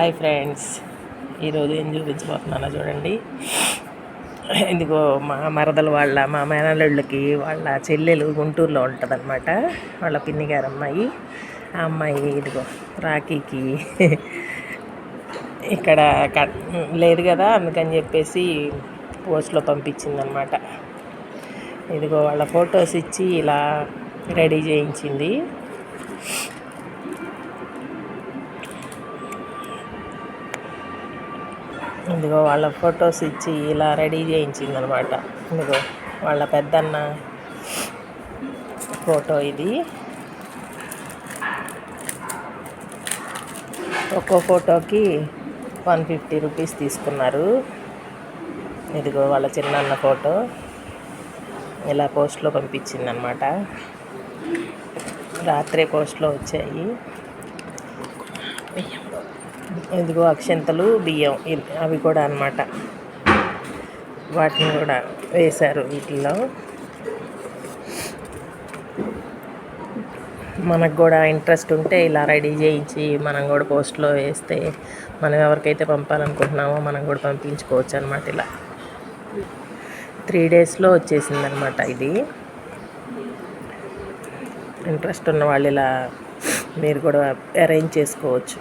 Hi friends. ఈరోజు ఏం చూపించబోతున్నానో చూడండి. ఇదిగో మా మరదలు వాళ్ళ మా మేనల్లుళ్ళకి వాళ్ళ చెల్లెలు గుంటూరులో ఉంటుందన్నమాట. వాళ్ళ పిన్నిగారు అమ్మాయి. ఆ అమ్మాయి ఇదిగో రాఖీకి ఇక్కడ క- లేదు కదా అందుకని చెప్పేసి పోస్ట్లో పంపించిందనమాట ఇదిగో వాళ్ళ ఫొటోస్ ఇచ్చి ఇలా రెడీ చేయించింది. ఇదిగో వాళ్ళ ఫొటోస్ ఇచ్చి ఇలా రెడీ చేయించింది అనమాట ఇదిగో వాళ్ళ పెద్దన్న ఫోటో ఇది. ఒక్కో ఫోటోకి వన్ ఫిఫ్టీ రూపీస్ తీసుకున్నారు. ఇదిగో వాళ్ళ చిన్నన్న ఫోటో ఇలా పోస్ట్లో పంపించిందనమాట. రాత్రే పోస్ట్లో వచ్చాయి. ఇదిగో అక్షంతలు బియ్యం అవి కూడా అనమాట వాటిని కూడా వేశారు వీటిల్లో. మనకు కూడా ఇంట్రెస్ట్ ఉంటే ఇలా రెడీ చేయించి మనం కూడా పోస్ట్లో వేస్తే మనం ఎవరికైతే పంపాలనుకుంటున్నామో మనం కూడా పంపించుకోవచ్చు అనమాట ఇలా. త్రీ డేస్లో వచ్చేసింది అనమాట ఇది. ఇంట్రెస్ట్ ఉన్న వాళ్ళు ఇలా మీరు కూడా అరేంజ్ చేసుకోవచ్చు.